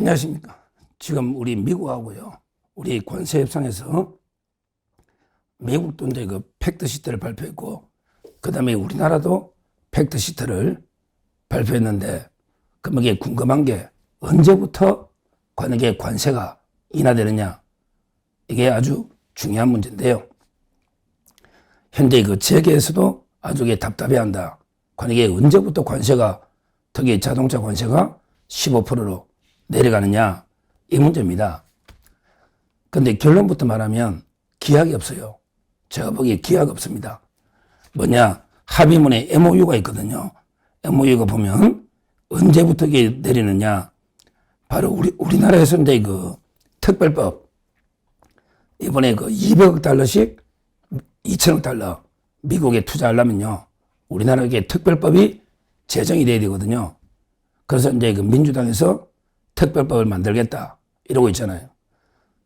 안녕하십니까. 지금 우리 미국하고요. 우리 관세 협상에서 미국도 이제 그 팩트 시트를 발표했고, 그 다음에 우리나라도 팩트 시트를 발표했는데, 그럼 이게 궁금한 게 언제부터 관에게 관세가 인하되느냐. 이게 아주 중요한 문제인데요. 현재 그 재계에서도 아주 답답해 한다. 관에게 언제부터 관세가, 특히 자동차 관세가 15%로 내려가느냐. 이 문제입니다. 근데 결론부터 말하면 기약이 없어요. 제가 보기에 기약 없습니다. 뭐냐, 합의문에 MOU가 있거든요. MOU가 보면 언제부터 이게 내리느냐. 바로 우리, 우리나라에서 이제 그 특별법, 이번에 그 200억 달러씩 2천억 달러 미국에 투자하려면요. 우리나라에 특별법이 제정이 돼야 되거든요. 그래서 이제 그 민주당에서 특별법을 만들겠다. 이러고 있잖아요.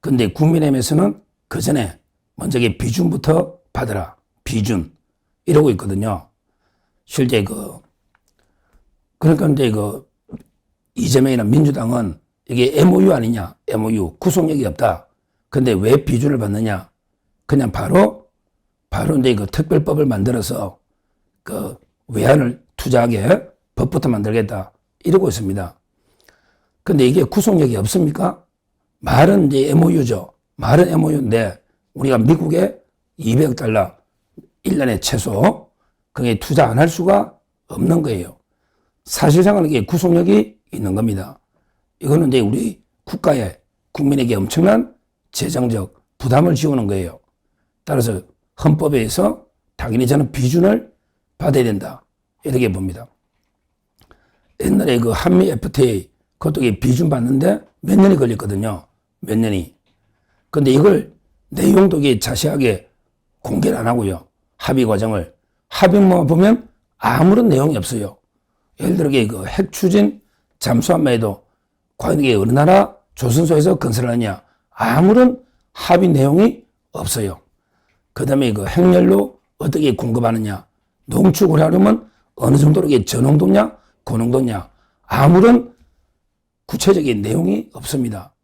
근데 국민의힘에서는 그 전에 먼저 이 비준부터 받으라. 비준. 이러고 있거든요. 실제 그, 그러니까 이제 그 이재명이나 민주당은 이게 MOU 아니냐. MOU. 구속력이 없다. 근데 왜 비준을 받느냐. 그냥 바로, 바로 이제 그 특별법을 만들어서 그 외환을 투자하게 법부터 만들겠다. 이러고 있습니다. 근데 이게 구속력이 없습니까? 말은 이제 MOU죠. 말은 MOU인데 우리가 미국에 200억 달러 1년에 최소 그게 투자 안 할 수가 없는 거예요. 사실상은 이게 구속력이 있는 겁니다. 이거는 이제 우리 국가에 국민에게 엄청난 재정적 부담을 지우는 거예요. 따라서 헌법에 의해서 당연히 저는 비준을 받아야 된다. 이렇게 봅니다. 옛날에 그 한미 FTA 그것도 비준 받는데 몇 년이 걸렸거든요. 몇 년이. 근데 이걸 내용도 자세하게 공개를 안 하고요. 합의 과정을. 합의만 보면 아무런 내용이 없어요. 예를 들어 그 핵추진 잠수함만 해도 과연 이게 어느 나라 조선소에서 건설을 하냐. 아무런 합의 내용이 없어요. 그 다음에 그 핵연료 어떻게 공급하느냐. 농축을 하려면 어느 정도로 이게 저농도냐, 고농도냐. 아무런 구체적인 내용이 없습니다.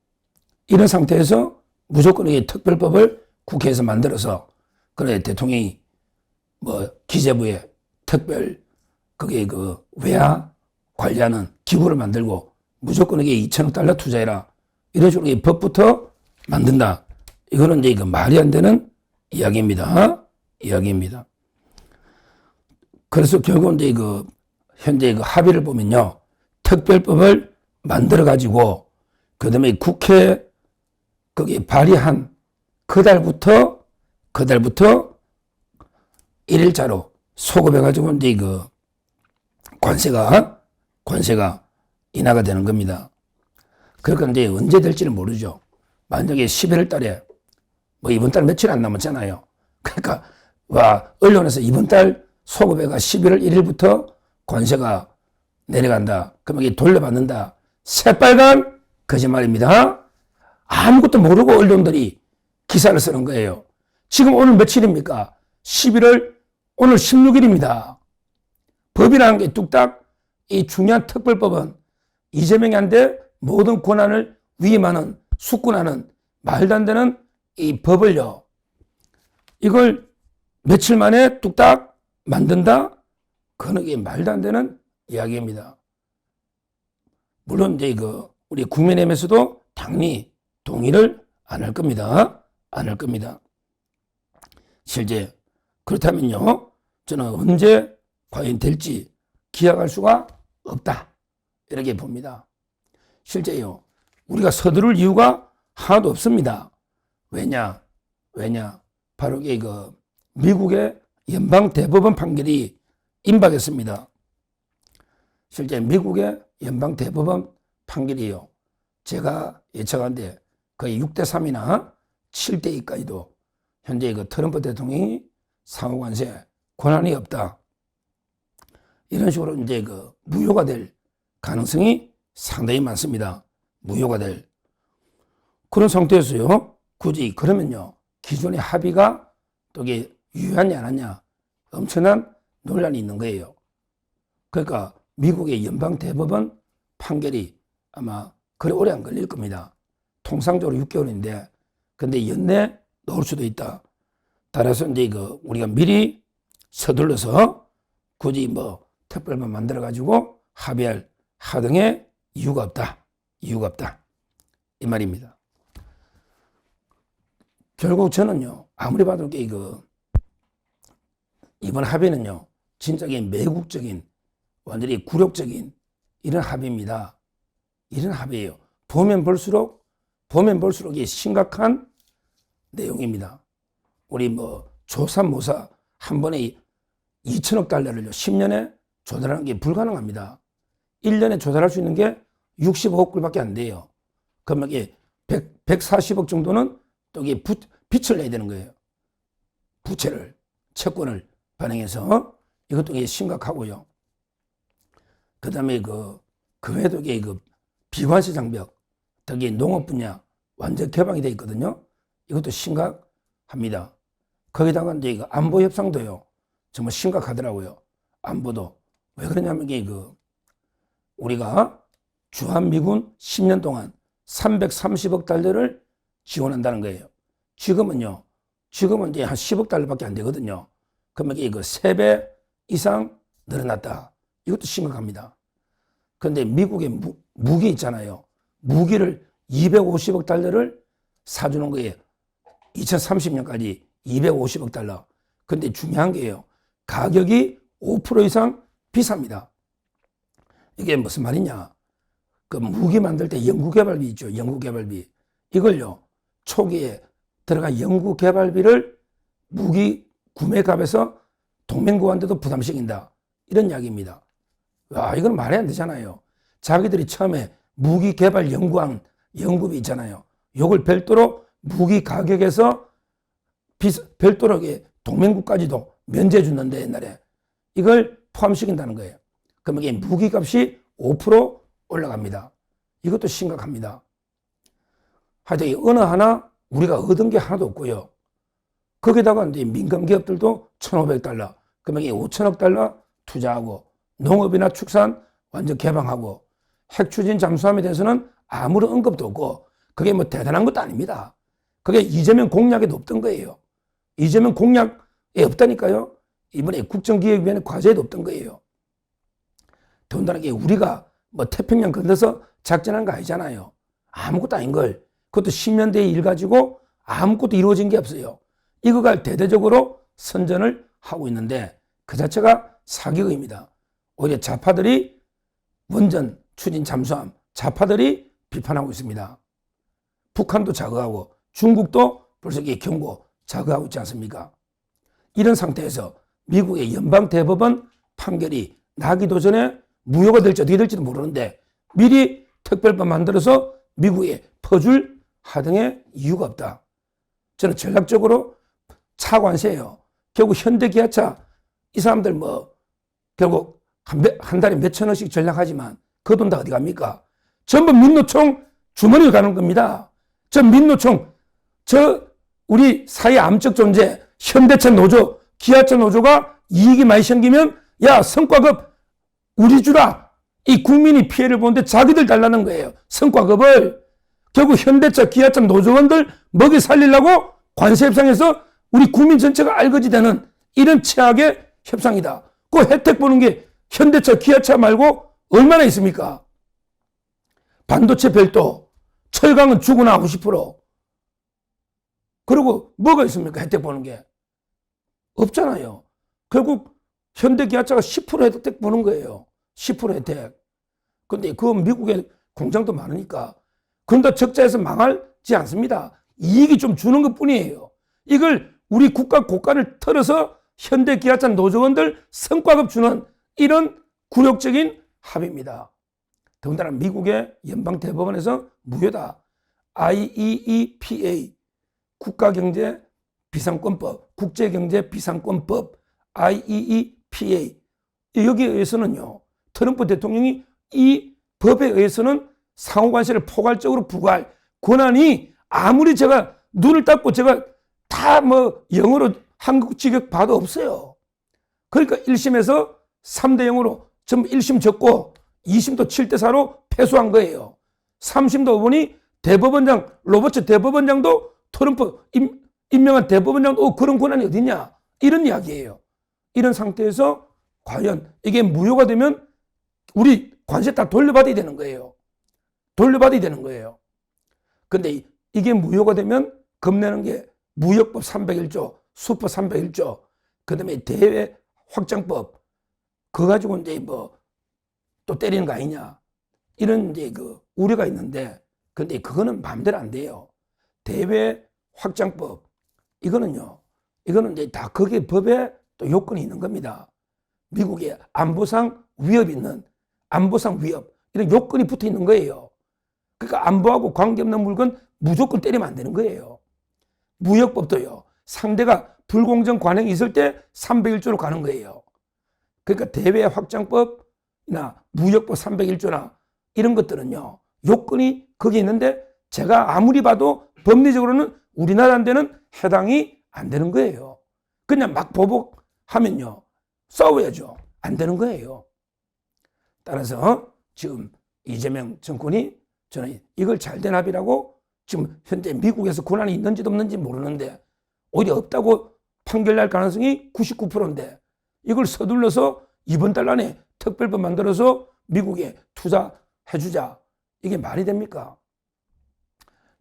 이런 상태에서 무조건 이 특별법을 국회에서 만들어서 그래 대통령이 뭐 기재부에 특별 그게 그 외화 관리하는 기구를 만들고 무조건 이게 2천억 달러 투자해라 이런 식으로 이 법부터 만든다. 이거는 이제 그 말이 안 되는 이야기입니다. 이야기입니다. 그래서 결국 이제 그 현재 그 합의를 보면요. 특별법을 만들어 가지고 그 다음에 국회 거기 발의한 그달부터 그달부터 일일자로 소급해 가지고 이제 그 관세가 관세가 인하가 되는 겁니다. 그러니까 이제 언제 될지는 모르죠. 만약에 11월 달에 뭐 이번 달 며칠 안 남았잖아요. 그러니까 와 언론에서 이번 달 소급해가 11월 1일부터 관세가 내려간다. 그러면 이게 돌려받는다. 새빨간 거짓말입니다. 아무것도 모르고 언론들이 기사를 쓰는 거예요. 지금 오늘 며칠입니까? 11월 오늘 16일입니다. 법이라는 게 뚝딱 이 중요한 특별법은 이재명이 한데 모든 권한을 위임하는 숙군하는 말도 안 되는 이 법을요. 이걸 며칠 만에 뚝딱 만든다? 그건 이게 말도 안 되는 이야기입니다. 물론 이제 그 우리 국민의힘에서도 당연히 동의를 안 할 겁니다. 안 할 겁니다. 실제 그렇다면요. 저는 언제 과연 될지 기약할 수가 없다. 이렇게 봅니다. 실제요. 우리가 서두를 이유가 하나도 없습니다. 왜냐? 왜냐? 바로 이게 그 미국의 연방 대법원 판결이 임박했습니다. 실제 미국의 연방 대법원 판결이요. 제가 예측한데 거의 6대 3이나 7대 2까지도 현재 그 트럼프 대통령이 상호관세 권한이 없다. 이런 식으로 이제 그 무효가 될 가능성이 상당히 많습니다. 무효가 될. 그런 상태에서요. 굳이 그러면요. 기존의 합의가 또 이게 유효하냐 안 하냐 엄청난 논란이 있는 거예요. 그러니까 미국의 연방 대법원 판결이 아마 그래 오래 안 걸릴 겁니다. 통상적으로 6개월인데 근데 연내 넣을 수도 있다. 따라서 이제 그 우리가 미리 서둘러서 굳이 뭐 특별만 만들어 가지고 합의할 하등의 이유가 없다. 이유가 없다. 이 말입니다. 결국 저는요 아무리 봐도 이그 이번 합의는요 진짜게 매국적인 완전히 굴욕적인 이런 합의입니다. 이런 합의예요. 보면 볼수록 보면 볼수록 이 심각한 내용입니다. 우리 뭐 조삼모사 한 번에 2천억 달러를요 10년에 조달하는 게 불가능합니다. 1년에 조달할 수 있는 게 65억 불밖에 안 돼요. 그러면 이게 100, 140억 정도는 또 이게 부, 빚을 내야 되는 거예요. 부채를 채권을 발행해서 이것도 심각하고요. 그 다음에 그, 그 외에도 이게 그 비관세 장벽, 특히 농업 분야 완전 개방이 돼 있거든요. 이것도 심각합니다. 거기다가 이제 이거 안보 협상도요. 정말 심각하더라고요. 안보도. 왜 그러냐면 이게 그 우리가 주한미군 10년 동안 330억 달러를 지원한다는 거예요. 지금은요. 지금은 이제 한 10억 달러밖에 안 되거든요. 그러면 그 3배 이상 늘어났다. 이것도 심각합니다. 그런데 미국의 무, 무기 있잖아요. 무기를 250억 달러를 사주는 거예요. 2030년까지 250억 달러. 근데 중요한 게요. 가격이 5% 이상 비쌉니다. 이게 무슨 말이냐. 그 무기 만들 때 연구개발비 있죠. 연구개발비. 이걸요. 초기에 들어간 연구개발비를 무기 구매값에서 동맹국한테도 부담시킨다. 이런 이야기입니다. 와, 이건 말이 안 되잖아요. 자기들이 처음에 무기 개발 연구한 연구비 있잖아요. 요걸 별도로 무기 가격에서 비스, 별도로 동맹국까지도 면제 주는데 옛날에 이걸 포함시킨다는 거예요. 그러면 이게 무기값이 5% 올라갑니다. 이것도 심각합니다. 하여튼 이 어느 하나 우리가 얻은 게 하나도 없고요. 거기다가 이제 민간 기업들도 1,500달러, 그러면 이게 5천억 달러 투자하고 농업이나 축산 완전 개방하고 핵 추진 잠수함에 대해서는 아무런 언급도 없고 그게 뭐 대단한 것도 아닙니다. 그게 이재명 공약에도 없던 거예요. 이재명 공약에 없다니까요. 이번에 국정기획위원회 과제에도 없던 거예요. 더군다나 이게 우리가 뭐 태평양 건너서 작전한 거 아니잖아요. 아무것도 아닌 걸. 그것도 10년대의 일 가지고 아무것도 이루어진 게 없어요. 이거가 대대적으로 선전을 하고 있는데 그 자체가 사기입니다. 오히려 좌파들이 원전 추진 잠수함 좌파들이 비판하고 있습니다. 북한도 자극하고 중국도 벌써 이게 경고 자극하고 있지 않습니까? 이런 상태에서 미국의 연방 대법원 판결이 나기도 전에 무효가 될지 어떻게 될지도 모르는데 미리 특별법 만들어서 미국에 퍼줄 하등의 이유가 없다. 저는 전략적으로 차관세예요. 결국 현대기아차 이 사람들 뭐 결국 한, 달에 몇천 원씩 전략하지만 그 돈 다 어디 갑니까? 전부 민노총 주머니에 가는 겁니다. 저 민노총, 저 우리 사회 암적 존재, 현대차 노조, 기아차 노조가 이익이 많이 생기면 야 성과급 우리 주라. 이 국민이 피해를 보는데 자기들 달라는 거예요. 성과급을. 결국 현대차, 기아차 노조원들 먹이 살리려고 관세 협상에서 우리 국민 전체가 알거지 되는 이런 최악의 협상이다. 그 혜택 보는 게 현대차, 기아차 말고 얼마나 있습니까? 반도체 별도, 철강은 주거나 50%. 그리고 뭐가 있습니까? 혜택 보는 게. 없잖아요. 결국 현대 기아차가 10% 혜택 보는 거예요. 10% 혜택. 근데 그 미국에 공장도 많으니까. 그런다 적자에서 망하지 않습니다. 이익이 좀 주는 것 뿐이에요. 이걸 우리 국가 고가를 털어서 현대 기아차 노조원들 성과급 주는 이런 굴욕적인 합의입니다. 더군다나 미국의 연방 대법원에서 무효다. IEEPA 국가경제 비상권법, 국제경제 비상권법 IEEPA 여기에 의해서는요. 트럼프 대통령이 이 법에 의해서는 상호관세를 포괄적으로 부과할 권한이 아무리 제가 눈을 닫고 제가 다 뭐 영어로 한국 직역 봐도 없어요. 그러니까 1심에서 3대 0으로 전부 1심 졌고 2심도 7대 4로 패소한 거예요. 삼심도 보니 대법원장 로버츠 대법원장도 트럼프 임, 임명한 대법원장도 어, 그런 권한이 어딨냐 이런 이야기예요. 이런 상태에서 과연 이게 무효가 되면 우리 관세 다 돌려받아야 되는 거예요. 돌려받아야 되는 거예요. 근데 이- 이게 무효가 되면 겁내는 게 무역법 301조, 수법 301조, 그 다음에 대외 확장법, 그거 가지고 이제 뭐 또 때리는 거 아니냐. 이런 이제 그 우려가 있는데, 근데 그거는 마음대로 안 돼요. 대외 확장법, 이거는요, 이거는 이제 다 거기에 법에 또 요건이 있는 겁니다. 미국의 안보상 위협이 있는, 안보상 위협, 이런 요건이 붙어 있는 거예요. 그러니까 안보하고 관계없는 물건 무조건 때리면 안 되는 거예요. 무역법도요. 상대가 불공정 관행이 있을 때 301조로 가는 거예요. 그러니까 대외 확장법이나 무역법 301조나 이런 것들은요. 요건이 거기 있는데 제가 아무리 봐도 법리적으로는 우리나라한테는 해당이 안 되는 거예요. 그냥 막 보복하면요. 싸워야죠. 안 되는 거예요. 따라서 지금 이재명 정권이 저는 이걸 잘된 합의라고 지금 현재 미국에서 권한이 있는지도 없는지 모르는데 오히려 없다고 판결날 가능성이 99%인데 이걸 서둘러서 이번 달 안에 특별법 만들어서 미국에 투자해주자. 이게 말이 됩니까?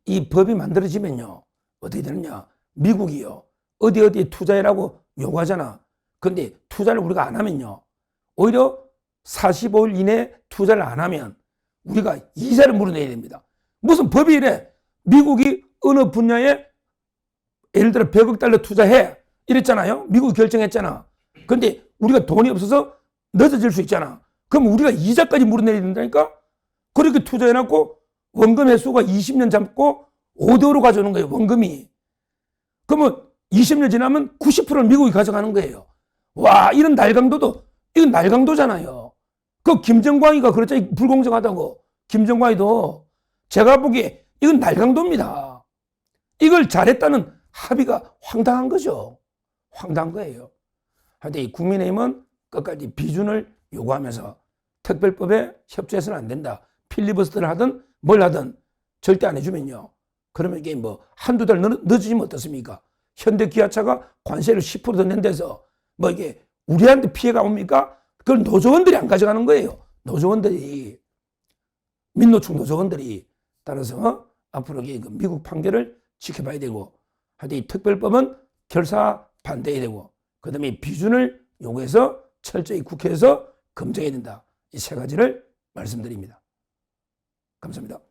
이 법이 만들어지면요. 어떻게 되느냐. 미국이요. 어디 어디에 투자해라고 요구하잖아. 근데 투자를 우리가 안 하면요. 오히려 45일 이내에 투자를 안 하면 우리가 이자를 물어내야 됩니다. 무슨 법이 이래? 미국이 어느 분야에 예를 들어 100억 달러 투자해. 이랬잖아요. 미국이 결정했잖아. 근데 우리가 돈이 없어서 늦어질 수 있잖아. 그럼 우리가 이자까지 물어내야 된다니까? 그렇게 투자해놓고 원금 회수가 20년 잡고 5대5로 가져오는 거예요. 원금이. 그러면 20년 지나면 90%를 미국이 가져가는 거예요. 와, 이런 날강도도, 이건 날강도잖아요. 그 김정광이가 그랬잖아요. 불공정하다고. 김정광이도 제가 보기에 이건 날강도입니다. 이걸 잘했다는 합의가 황당한 거죠. 황당한 거예요. 하여튼 이 국민의힘은 끝까지 비준을 요구하면서 특별법에 협조해서는 안 된다. 필리버스터를 하든 뭘 하든 절대 안 해주면요. 그러면 이게 뭐 한두 달 늦- 늦어지면 어떻습니까? 현대 기아차가 관세를 10%더 낸 데서 뭐 이게 우리한테 피해가 옵니까? 그걸 노조원들이 안 가져가는 거예요. 노조원들이. 민노총 노조원들이. 따라서 어? 앞으로 이그 미국 판결을 지켜봐야 되고 하여튼 이 특별법은 결사 반대해야 되고 그 다음에 비준을 요구해서 철저히 국회에서 검증해야 된다. 이 세 가지를 말씀드립니다. 감사합니다.